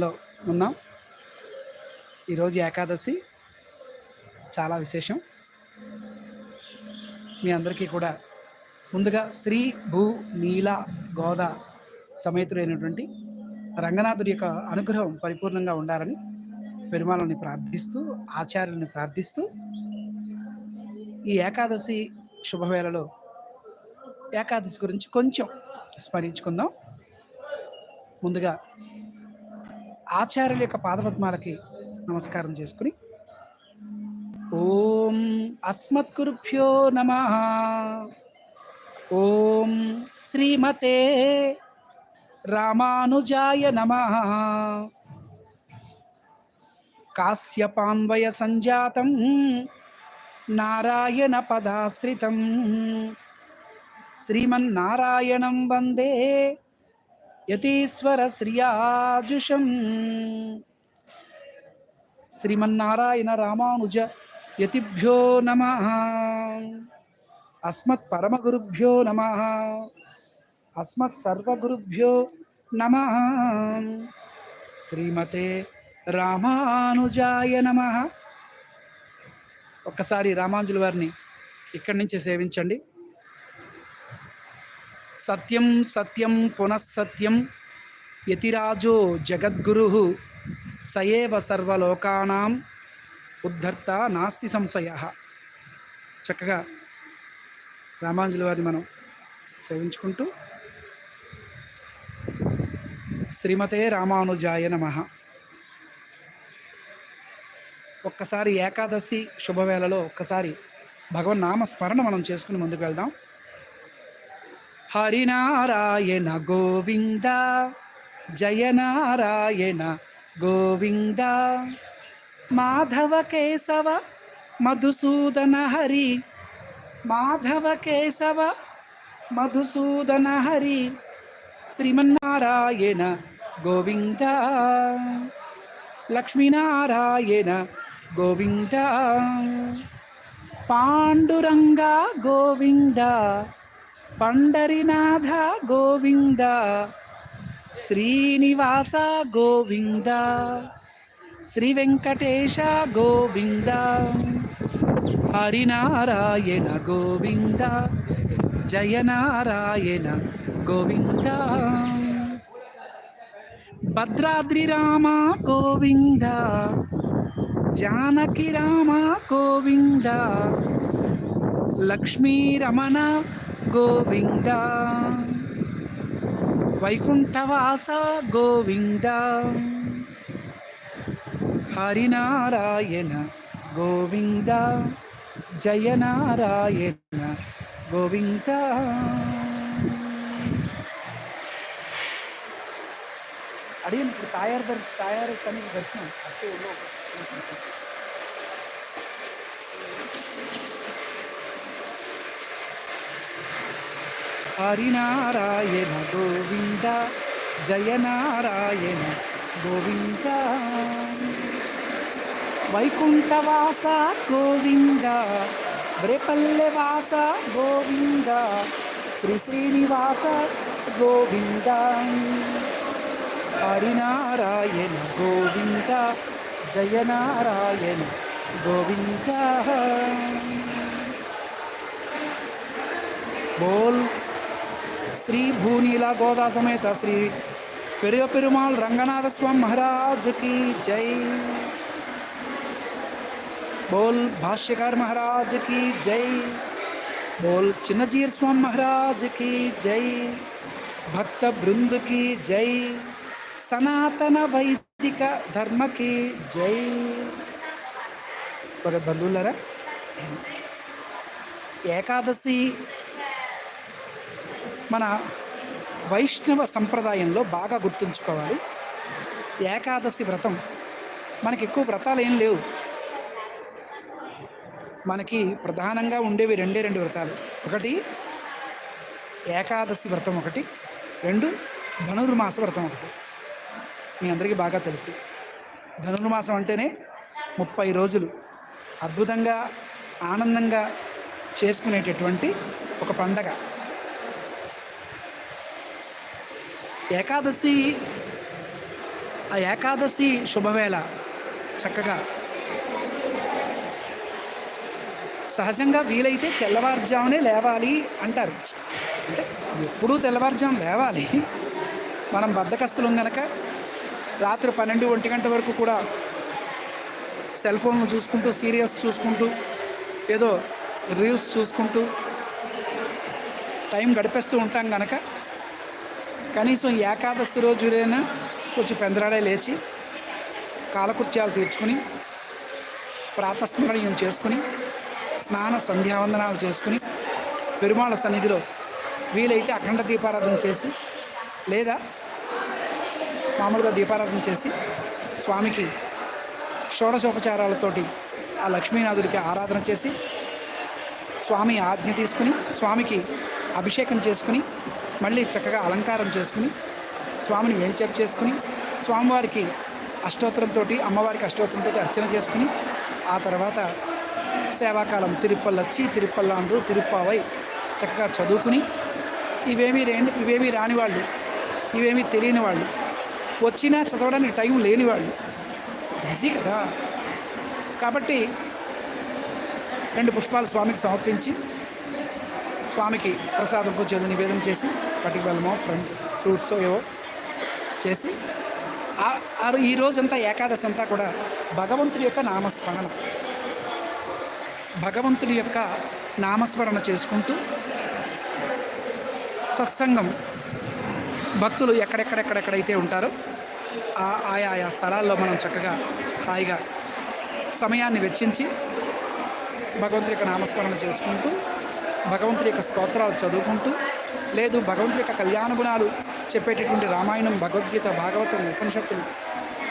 లో ఉన్నాం. ఈరోజు ఏకాదశి. చాలా విశేషం. మీ అందరికీ కూడా ముందుగా స్త్రీ భూ నీల గోద సమేతుడైనటువంటి రంగనాథుడి యొక్క అనుగ్రహం పరిపూర్ణంగా ఉండాలని పెరుమాలని ప్రార్థిస్తూ ఆచార్యుల్ని ప్రార్థిస్తూ ఈ ఏకాదశి శుభవేళలో ఏకాదశి గురించి కొంచెం స్మరించుకుందాం. ముందుగా ఆచార్యుల యొక్క పాదపద్మాలకి నమస్కారం చేసుకుని ఓం అస్మత్కురుభ్యో నమ. ఓం శ్రీమతే రామానుజాయ నమ. కాశ్యపాన్వయ సంజాతం నారాయణ పదాశ్రితం. శ్రీమన్నారాయణం వందే యతీశ్వర శ్రియాజుషం శ్రీమన్నారాయణ రామానుజ యతిభ్యో నమ. అస్మత్ పరమగురుభ్యో నమ. అస్మత్ సర్వగురుభ్యో నమ. శ్రీమతే రామానుజాయ నమ. ఒక్కసారి రామానుజుల వారిని ఇక్కడి నుంచి సేవించండి. సత్యం సత్యం పునఃసత్యం యతిరాజో జగద్గురు సయేవ సర్వలోకానాం ఉద్ధర్త నాస్తి సంశయ. చక్కగా రామాంజుల వారిని మనం సేవించుకుంటూ శ్రీమతే రామానుజాయ నమ. ఒక్కసారి ఏకాదశి శుభవేళలో ఒక్కసారి భగవన్ స్మరణ మనం చేసుకుని ముందుకు వెళ్దాం. హరినారాయణ గోవింద జయ నారాయణ గోవింద. మాధవ కేశవ మధుసూదన హరి మాధవ కేశవ మధుసూదన హరి శ్రీమన్నారాయణ గోవింద. లక్ష్మీనారాయణ గోవింద. పాండురంగా గోవింద. పండరినాథ గోవింద శ్రీనివాస గోవింద శ్రీ వెంకటేశ గోవింద హరినారాయణ గోవింద జయనారాయణ గోవింద భద్రాద్రి రామ గోవింద జానకి రామ గోవింద లక్ష్మీ రమణ గోవింద. వైకుంఠవాస గోవింద. హరినారాయణ గోవింద. జయనారాయణ గోవింద. అడిగిన ఇప్పుడు తాయారు దర్ తాయారు తనకి దర్శనం. అట్టే హరినారాయణ గోవింద జయనారాయణ గోవింద. వైకుంఠవాస గోవింద బ్రేపల్లెవాస గోవింద శ్రీ శ్రీనివాస గోవింద. హరినారాయణ గోవింద జయనారాయణ గోవింద. బోల్ శ్రీ భూనీల గోదా సమేత శ్రీ పెరియ పెరుమాల్ రంగనాథ స్వామి మహారాజ్ की जय बोल भाष्यकार महाराज की जय बोल चिन्नजीर स्वामी महाराज की जय भक्त बृंद की जय సనాతన వైదిక ధర్మకి జై ఒక బంధువులరా ఏకాదశి మన వైష్ణవ సంప్రదాయంలో బాగా గుర్తుంచుకోవాలి. ఏకాదశి వ్రతం. మనకి ఎక్కువ వ్రతాలు ఏం లేవు. మనకి ప్రధానంగా ఉండేవి రెండే రెండు వ్రతాలు. ఒకటి ఏకాదశి వ్రతం ఒకటి రెండు ధనుర్మాస వ్రతం ఒకటి. మీ అందరికీ బాగా తెలుసు. ధనుర్మాసం అంటేనే ముప్పై రోజులు అద్భుతంగా ఆనందంగా చేసుకునేటటువంటి ఒక పండగ. ఏకాదశి ఆ ఏకాదశి శుభవేళ చక్కగా. సహజంగా వీలైతే తెల్లవారుజామునే లేవాలి అంటారు. అంటే ఎప్పుడూ తెల్లవారుజాము లేవాలి. మనం బద్దకస్తులం కనుక రాత్రి పన్నెండు ఒంటి గంట వరకు కూడా సెల్ ఫోన్లు చూసుకుంటూ సీరియల్స్ చూసుకుంటూ ఏదో రీల్స్ చూసుకుంటూ టైం గడిపేస్తూ ఉంటాం కనుక కనీసం ఏకాదశి రోజులైనా కొంచెం పెందరాడే లేచి కాలకృత్యాలు తీర్చుకుని ప్రాతస్మరణీయం చేసుకుని స్నాన సంధ్యావందనాలు చేసుకుని పెరుమాళ సన్నిధిలో వీలైతే అఖండ దీపారాధన చేసి లేదా మామూలుగా దీపారాధన చేసి స్వామికి షోడశోపచారాలతోటి ఆ లక్ష్మీనాథుడికి ఆరాధన చేసి స్వామి ఆజ్ఞ తీసుకుని స్వామికి అభిషేకం చేసుకుని మళ్ళీ చక్కగా అలంకారం చేసుకుని స్వామిని వెంచేపు చేసుకుని స్వామివారికి అష్టోత్తరంతో అమ్మవారికి అష్టోత్తరంతో అర్చన చేసుకుని ఆ తర్వాత సేవాకాలం తిరుపల్లొచ్చి తిరుపల్లాండ్రు తిరుప్పావై చక్కగా చదువుకుని ఇవేమీ రే ఇవేమీ రాని వాళ్ళు ఇవేమీ తెలియని వాళ్ళు వచ్చినా చదవడానికి టైం లేని వాళ్ళు బిజీ కదా. కాబట్టి రెండు పుష్పాలు స్వామికి సమర్పించి స్వామికి ప్రసాదం పూజలు నివేదన చేసి పటికి బెల్లమో ఫ్రంట్ ఫ్రూట్స్ ఏవో చేసి ఆ- ఈ రోజంతా ఏకాదశి అంతా కూడా భగవంతుడి యొక్క నామస్మరణ. భగవంతుడి యొక్క నామస్మరణ చేసుకుంటూ సత్సంగం భక్తులు ఎక్కడెక్కడెక్కడెక్కడైతే ఉంటారో ఆ ఆయా ఆయా స్థలాల్లో మనం చక్కగా హాయిగా సమయాన్ని వెచ్చించి భగవంతుడి యొక్క నామస్మరణ చేసుకుంటూ భగవంతుడి యొక్క స్తోత్రాలు చదువుకుంటూ లేదు భగవంతుడి యొక్క కళ్యాణ గుణాలు చెప్పేటటువంటి రామాయణం భగవద్గీత భాగవతం ఉపనిషత్తులు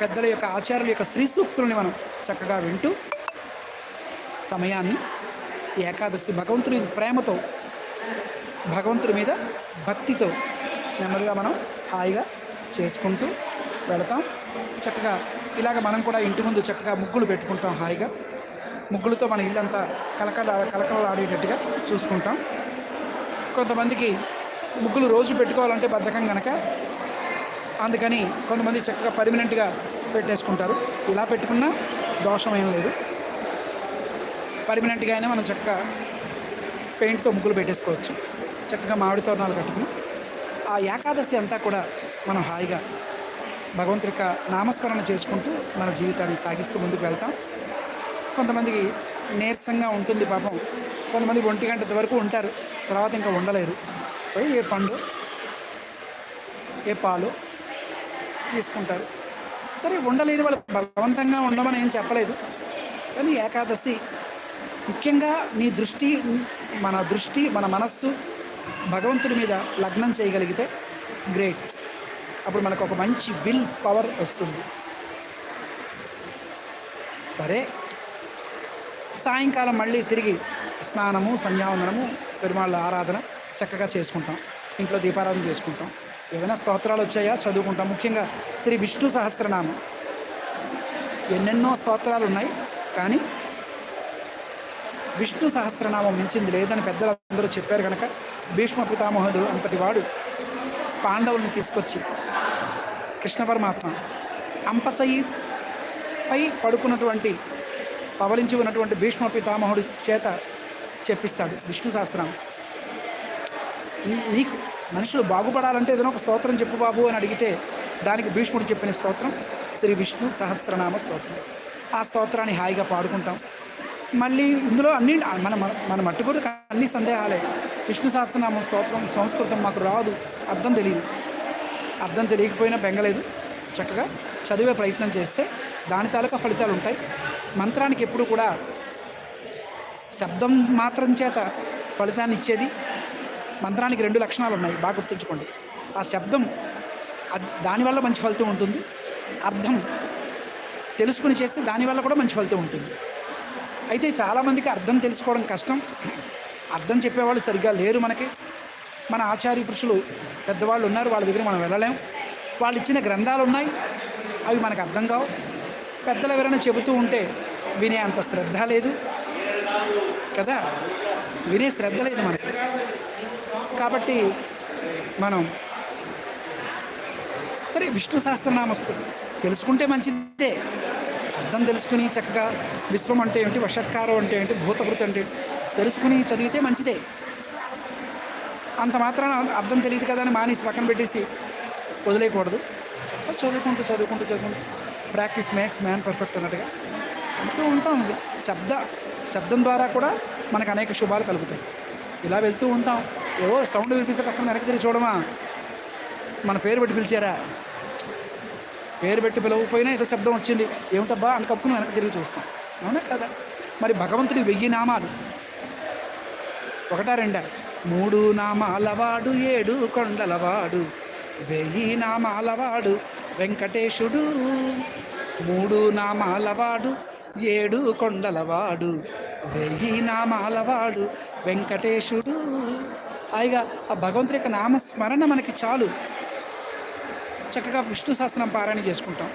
పెద్దల యొక్క ఆచార్యుల యొక్క శ్రీ సూక్తుల్ని మనం చక్కగా వింటూ సమయాన్ని ఏకాదశి భగవంతుని ప్రేమతో భగవంతుడి మీద భక్తితో నెమ్మదిగా మనం హాయిగా చేసుకుంటూ వెళతాం. చక్కగా ఇలాగ మనం కూడా ఇంటి ముందు చక్కగా ముగ్గులు పెట్టుకుంటాం హాయిగా. ముగ్గులతో మన ఇల్లంతా కలకల కలకలలాడేటట్టుగా చూసుకుంటాం. కొంతమందికి ముగ్గులు రోజు పెట్టుకోవాలంటే బద్ధకం కనుక అందుకని కొంతమంది చక్కగా పర్మనెంట్గా పెట్టేసుకుంటారు. ఇలా పెట్టుకున్నా దోషం ఏం లేదు. పర్మనెంట్గా అయినా మనం చక్కగా పెయింట్తో ముగ్గులు పెట్టేసుకోవచ్చు. చక్కగా మామిడి తోరణాలు కట్టుకుని. ఆ ఏకాదశి అంతా కూడా మనం హాయిగా భగవంతుడి యొక్క నామస్మరణ చేసుకుంటూ మన జీవితాన్ని సాగిస్తూ ముందుకు వెళ్తాం. కొంతమందికి నీరసంగా ఉంటుంది పాపం. కొంతమంది ఒంటి గంట వరకు ఉంటారు. తర్వాత ఇంకా ఉండలేరు. సో ఏ పండు ఏ పాలు తీసుకుంటారు. సరే ఉండలేని వాళ్ళు బలవంతంగా ఉండమని ఏం చెప్పలేదు. కానీ ఏకాదశి ముఖ్యంగా నీ దృష్టి మన దృష్టి మన మనస్సు భగవంతుడి మీద లగ్నం చేయగలిగితే గ్రేట్. అప్పుడు మనకు ఒక మంచి విల్ పవర్ వస్తుంది. సరే సాయంకాలం మళ్ళీ తిరిగి స్నానము సంధ్యావందనము పెరుమాళ్ళ ఆరాధన చక్కగా చేసుకుంటాం. ఇంట్లో దీపారాధన చేసుకుంటాం. ఏమైనా స్తోత్రాలు వచ్చాయా? చదువుకుంటాం. ముఖ్యంగా శ్రీ విష్ణు సహస్రనామం. ఎన్నెన్నో స్తోత్రాలు ఉన్నాయి కానీ విష్ణు సహస్రనామం మించింది లేదని పెద్దలందరూ చెప్పారు కనుక భీష్మ పితామహుడు అంతటి వాడు పాండవులను తీసుకొచ్చి కృష్ణ పరమాత్మ అంపసయి పై పడుకున్నటువంటి పవలించి ఉన్నటువంటి భీష్మ పితామహుడి చేత చెప్పిస్తాడు. విష్ణు సహస్రనామం. నీకు మనుషులు బాగుపడాలంటే ఏదైనా ఒక స్తోత్రం చెప్పు బాబు అని అడిగితే దానికి భీష్ముడు చెప్పిన స్తోత్రం శ్రీ విష్ణు సహస్రనామ స్తోత్రం. ఆ స్తోత్రాన్ని హాయిగా పాడుకుంటాం. మళ్ళీ ఇందులో అన్ని మన మన మన అన్ని సందేహాలే. విష్ణు సహస్రనామ స్తోత్రం సంస్కృతం మాకు రాదు. అర్థం తెలియదు. అర్థం తెలియకపోయినా బెంగలేదు. చక్కగా చదివే ప్రయత్నం చేస్తే దాని తాలూకా ఫలితాలు ఉంటాయి. మంత్రానికి ఎప్పుడు కూడా శబ్దం మాత్రం చేత ఫలితాన్ని ఇచ్చేది మంత్రానికి రెండు లక్షణాలు ఉన్నాయి. బాగా గుర్తుంచుకోండి. ఆ శబ్దం దానివల్ల మంచి ఫలితం ఉంటుంది. అర్థం తెలుసుకుని చేస్తే దానివల్ల కూడా మంచి ఫలితం ఉంటుంది. అయితే చాలామందికి అర్థం తెలుసుకోవడం కష్టం. అర్థం చెప్పేవాళ్ళు సరిగ్గా లేరు మనకి. మన ఆచార్య పురుషులు పెద్దవాళ్ళు ఉన్నారు. వాళ్ళ దగ్గర మనం వెళ్ళలేం. వాళ్ళు ఇచ్చిన గ్రంథాలు ఉన్నాయి. అవి మనకు అర్థం కావు. పెద్దలు ఎవరైనా చెబుతూ ఉంటే వినే అంత శ్రద్ధ లేదు. కదా? వినే శ్రద్ధ లేదు మనకి. కాబట్టి మనం సరే విష్ణు సహస్రనామ తెలుసుకుంటే మంచిదే. అర్థం తెలుసుకుని చక్కగా విశ్వం అంటే ఏంటి వషట్కారం అంటే ఏంటి భూతకృతి అంటే ఏంటి తెలుసుకుని చదివితే మంచిదే. అంత మాత్రాన అర్థం తెలియదు కదా అని మానేసి పక్కన పెట్టేసి వదిలేయకూడదు. చదువుకుంటూ చదువుకుంటూ చదువుకుంటూ ప్రాక్టీస్ మేక్స్ మ్యాన్ పర్ఫెక్ట్ అన్నట్టుగా అంటూ ఉంటాం. శబ్ద శబ్దం ద్వారా కూడా మనకు అనేక శుభాలు కలుగుతాయి. ఇలా వెళ్తూ ఉంటాం. ఏవో సౌండ్ వినిపిస్తే పక్కన వెనక్కి తిరిగి చూడమా? మన పేరు పెట్టి పిలిచారా? పేరు పెట్టి పిలవకపోయినా ఏదో శబ్దం వచ్చింది. ఏమిటబ్బా? అని కప్పుకుని వెనక్కి తిరిగి చూస్తాం. అవునా కదా? మరి భగవంతుడి వెయ్యి నామాలు. ఒకటా రెండా? మూడు నామాలవాడు ఏడు కొండలవాడు. వెయ్యి నామాలవాడు వెంకటేశుడు. మూడు నామాలవాడు ఏడు కొండలవాడు వెయ్యి నామాలవాడు వెంకటేశుడు. హాయిగా ఆ భగవంతుడి యొక్క నామస్మరణ మనకి చాలు. చక్కగా విష్ణు సహస్రం పారాయణ చేసుకుంటాం.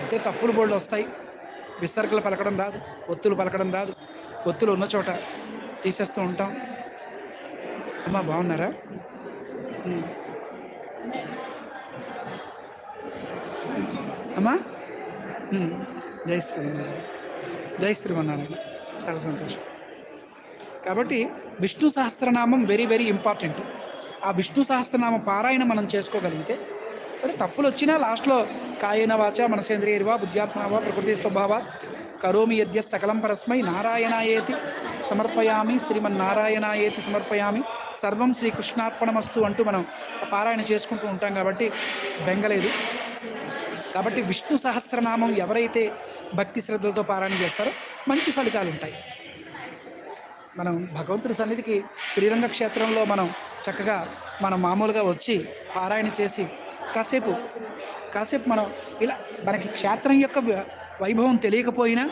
అయితే తప్పులు బోళ్ళు వస్తాయి. విసర్గలు పలకడం రాదు ఒత్తులు పలకడం రాదు. ఒత్తులు ఉన్న చోట తీసేస్తూ ఉంటాం. అమ్మా బాగున్నారా? అమ్మా జై శ్రీమన్నారాయణ. జై శ్రీమన్నారాయణ. చాలా సంతోషం. కాబట్టి Vishnu Sahasranamam very very important ఆ విష్ణు సహస్రనామ పారాయణ మనం చేసుకోగలిగితే సరే తప్పులు వచ్చినా లాస్ట్లో కాయన వాచ మనసేంద్రియర్వా బుద్ధ్యాత్మావా ప్రకృతి స్వభావ కరోమి యద్య సకలం పరస్మై నారాయణాయేతి సమర్పయామి శ్రీమన్నారాయణాయేతి సమర్పయామి. సర్వం శ్రీకృష్ణార్పణమస్తు అంటూ మనం పారాయణ చేసుకుంటూ ఉంటాం కాబట్టి బెంగలేదు. కాబట్టి విష్ణు సహస్రనామం ఎవరైతే భక్తి శ్రద్ధలతో పారాయణ చేస్తారో మంచి ఫలితాలు ఉంటాయి. మనం భగవంతుడి సన్నిధికి శ్రీరంగ క్షేత్రంలో మనం చక్కగా మనం మామూలుగా వచ్చి పారాయణ చేసి కాసేపు కాసేపు మనం ఇలా మనకి క్షేత్రం యొక్క వైభవం తెలియకపోయినా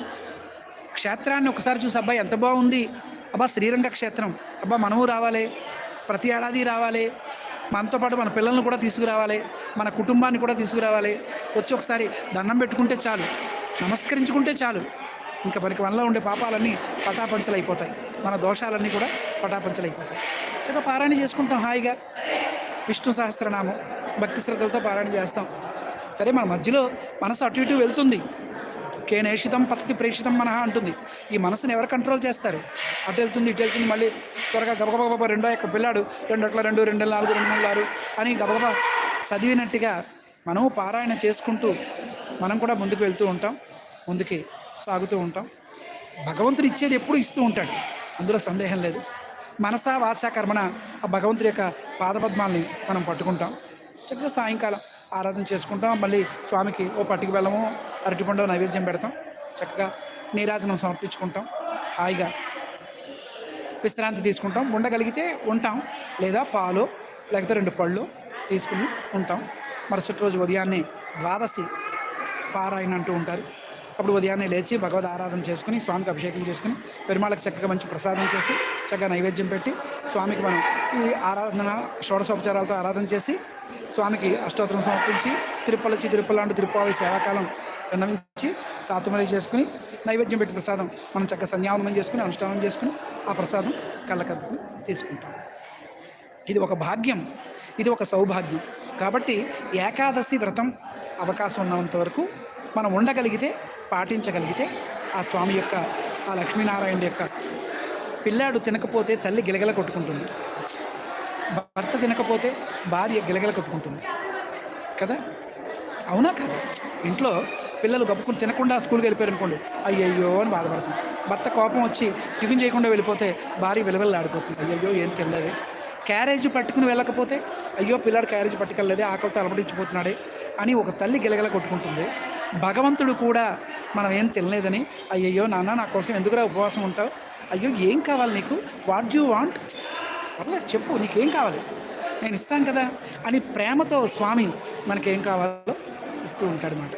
క్షేత్రాన్ని ఒకసారి చూసి అబ్బాయి ఎంత బాగుంది అబ్బా శ్రీరంగ క్షేత్రం అబ్బా మనము రావాలి ప్రతి ఏడాది రావాలి మనతో పాటు మన పిల్లల్ని కూడా తీసుకురావాలి మన కుటుంబాన్ని కూడా తీసుకురావాలి. వచ్చి ఒకసారి దండం పెట్టుకుంటే చాలు నమస్కరించుకుంటే చాలు. ఇంకా మనకి మనలో ఉండే పాపాలన్నీ పటాపంచలు అయిపోతాయి. మన దోషాలన్నీ కూడా పటాపంచలు అయిపోతాయి. చక్కగా పారాయణ చేసుకుంటాం హాయిగా. విష్ణు సహస్రనామం భక్తి శ్రద్ధలతో పారాయణ చేస్తాం. సరే మన మధ్యలో మనసు అటు ఇటు వెళ్తుంది. కేనేషితం పత్తి ప్రేషితం మనహ అంటుంది. ఈ మనసుని ఎవరు కంట్రోల్ చేస్తారు? అటు వెళ్తుంది ఇటు వెళ్తుంది మళ్ళీ త్వరగా గబగబా రెండో యొక్క పిల్లాడు రెండు అట్ల రెండు రెండు నాలుగు రెండు మూడు ఆరు అని గబగబా చదివినట్టుగా మనము పారాయణ చేసుకుంటూ మనం కూడా ముందుకు వెళ్తూ ఉంటాం ముందుకి సాగుతూ ఉంటాం. భగవంతుడు ఇచ్చేది ఎప్పుడు ఇస్తూ ఉంటాడు అందులో సందేహం లేదు. మనసా వాసా కర్మణ ఆ భగవంతుడి యొక్క పాదపద్మాల్ని మనం పట్టుకుంటాం. చక్కగా సాయంకాలం ఆరాధన చేసుకుంటాం. మళ్ళీ స్వామికి ఓ పట్టుకు వెళ్ళము అరటిపండు నైవేద్యం పెడతాం. చక్కగా నీరాజనం సమర్పించుకుంటాం. హాయిగా విశ్రాంతి తీసుకుంటాం. ఉండగలిగితే ఉంటాం. లేదా పాలు లేకపోతే రెండు పళ్ళు తీసుకుని ఉంటాం. మరుసటి రోజు ఉదయాన్నే ద్వాదశి పారాయణ అంటూ ఉంటారు. అప్పుడు ఉదయాన్నే లేచి భగవద్ ఆరాధన చేసుకుని స్వామికి అభిషేకం చేసుకుని పెరుమాళ్ళకి చక్కగా మంచి ప్రసాదం చేసి చక్కగా నైవేద్యం పెట్టి స్వామికి మనం ఈ ఆరాధన షోడశోపచారాలతో ఆరాధన చేసి స్వామికి అష్టోత్తరం సమర్పించి తిరుపలచి తిరుపలాంటి తిరుపావి సేవాకాలం విన్నవించి సాతుమలి చేసుకుని నైవేద్యం పెట్టి ప్రసాదం మనం చక్కగా సంధ్యావనం చేసుకుని అనుష్ఠానం చేసుకుని ఆ ప్రసాదం కళ్ళకద్దుకుని తీసుకుంటాం. ఇది ఒక భాగ్యం. ఇది ఒక సౌభాగ్యం. కాబట్టి ఏకాదశి వ్రతం అవకాశం ఉన్నంత వరకు మనం ఉండగలిగితే పాటించగలిగితే ఆ స్వామి యొక్క ఆ లక్ష్మీనారాయణ యొక్క పిల్లాడు తినకపోతే తల్లి గిలగల కొట్టుకుంటుంది. భర్త తినకపోతే భార్య గిలగల కొట్టుకుంటుంది. కదా? అవునా కదా? ఇంట్లో పిల్లలు గప్పుకుని తినకుండా స్కూల్కి వెళ్ళిపోయారు అనుకోండి అయ్యయ్యో అని బాధపడుతుంది భర్త కోపం వచ్చి టిఫిన్ చేయకుండా వెళ్ళిపోతే భార్య విలవిల్లాడిపోతుంది. అయ్యయ్యో ఏం తినలేదు. క్యారేజ్ పట్టుకుని వెళ్ళకపోతే అయ్యో పిల్లాడు క్యారేజ్ పట్టుకెళ్ళలేదే ఆకలితో అలమటించిపోతున్నాడే అని ఒక తల్లి గిలగల కొట్టుకుంటుంది. భగవంతుడు కూడా మనం ఏం తినలేదని అయ్యయ్యో నాన్న నా కోసం ఎందుకురా ఉపవాసం ఉంటావు? అయ్యో ఏం కావాలి నీకు? వాట్ యూ వాంట్ పర్లేదు చెప్పు నీకేం కావాలి? నేను ఇస్తాను కదా అని ప్రేమతో స్వామి మనకేం కావాలో ఇస్తూ ఉంటాడనమాట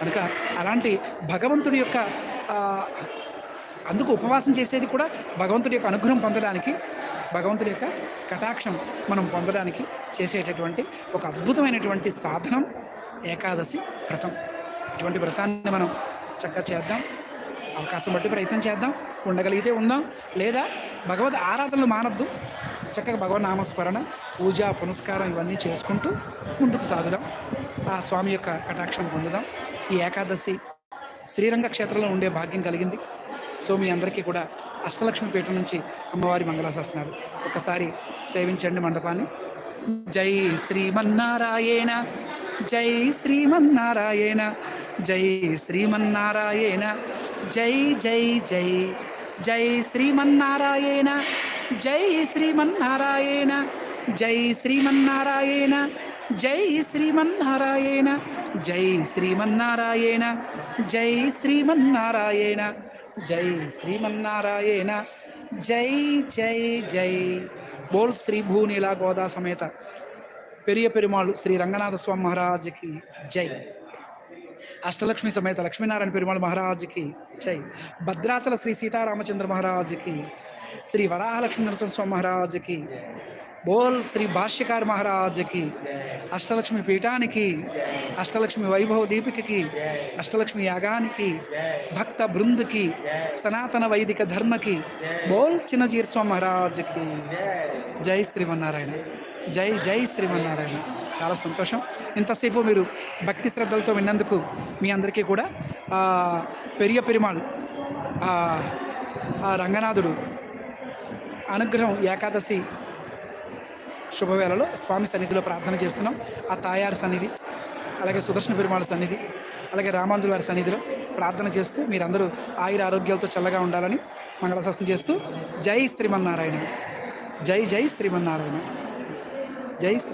కనుక అలాంటి భగవంతుడి యొక్క అందుకు ఉపవాసం చేసేది కూడా భగవంతుడి యొక్క అనుగ్రహం పొందడానికి భగవంతుడి యొక్క కటాక్షం మనం పొందడానికి చేసేటటువంటి ఒక అద్భుతమైనటువంటి సాధనం ఏకాదశి వ్రతం. ఇటువంటి వ్రతాన్ని మనం చక్కగా చేద్దాం. అవకాశం బట్టి ప్రయత్నం చేద్దాం. ఉండగలిగితే ఉందాం. లేదా భగవద్ ఆరాధనలు మానద్దు. చక్కగా భగవన్ నామస్మరణ పూజ పునస్కారం ఇవన్నీ చేసుకుంటూ ముందుకు సాగుదాం. ఆ స్వామి యొక్క కటాక్షం పొందుదాం. ఈ ఏకాదశి శ్రీరంగ క్షేత్రంలో ఉండే భాగ్యం కలిగింది. సో మీ అందరికీ కూడా అష్టలక్ష్మి పీఠం నుంచి అమ్మవారి మంగళాశాసనాలు ఒకసారి సేవించండి మండపాన్ని. జై శ్రీమన్నారాయణ జై శ్రీమన్నారాయణ. జై శ్రీమన్నారాయణ జై జై జై. జై శ్రీమన్నారాయణ జై శ్రీమన్నారాయణ జై శ్రీమన్నారాయణ జై శ్రీమన్నారాయణ జై శ్రీమన్నారాయణ జై శ్రీమన్నారాయణ జై శ్రీమన్నారాయణ జై జై జై. బోల్ శ్రీ భూనీలా గోదా సమేత. పెరియ పెరుమాళ్ళు శ్రీ రంగనాథ స్వామి మహారాజుకి జై. అష్టలక్ష్మి సమేత లక్ష్మీనారాయణ పెరుమాళ్ మహారాజుకి జై భద్రాచల శ్రీ సీతారామచంద్ర మహారాజుకి శ్రీ వరాహలక్ష్మీ నరసింహ స్వామి మహారాజుకి బోల్ శ్రీ భాష్యకార్ మహారాజుకి అష్టలక్ష్మి పీఠానికి అష్టలక్ష్మి వైభవ దీపికకి అష్టలక్ష్మి యాగానికి భక్త బృందుకి సనాతన వైదిక ధర్మకి బోల్ చిన్నజీర్ స్వామి మహారాజుకి జై శ్రీమన్నారాయణ జై జై శ్రీమన్నారాయణ. చాలా సంతోషం. ఇంతసేపు మీరు భక్తి శ్రద్ధలతో విన్నందుకు మీ అందరికీ కూడా పెరియ పెరుమాళ్ రంగనాథుడు అనుగ్రహం ఏకాదశి శుభవేళలో స్వామి సన్నిధిలో ప్రార్థన చేస్తున్నాం. ఆ తాయారు సన్నిధి అలాగే సుదర్శన పెరుమాళ సన్నిధి అలాగే రామాంజుల వారి సన్నిధిలో ప్రార్థన చేస్తూ మీరందరూ ఆయుర ఆరోగ్యాలతో చల్లగా ఉండాలని మంగళశాసనం చేస్తూ జై శ్రీమన్నారాయణ. జై జై శ్రీమన్నారాయణ. జై శ్రీ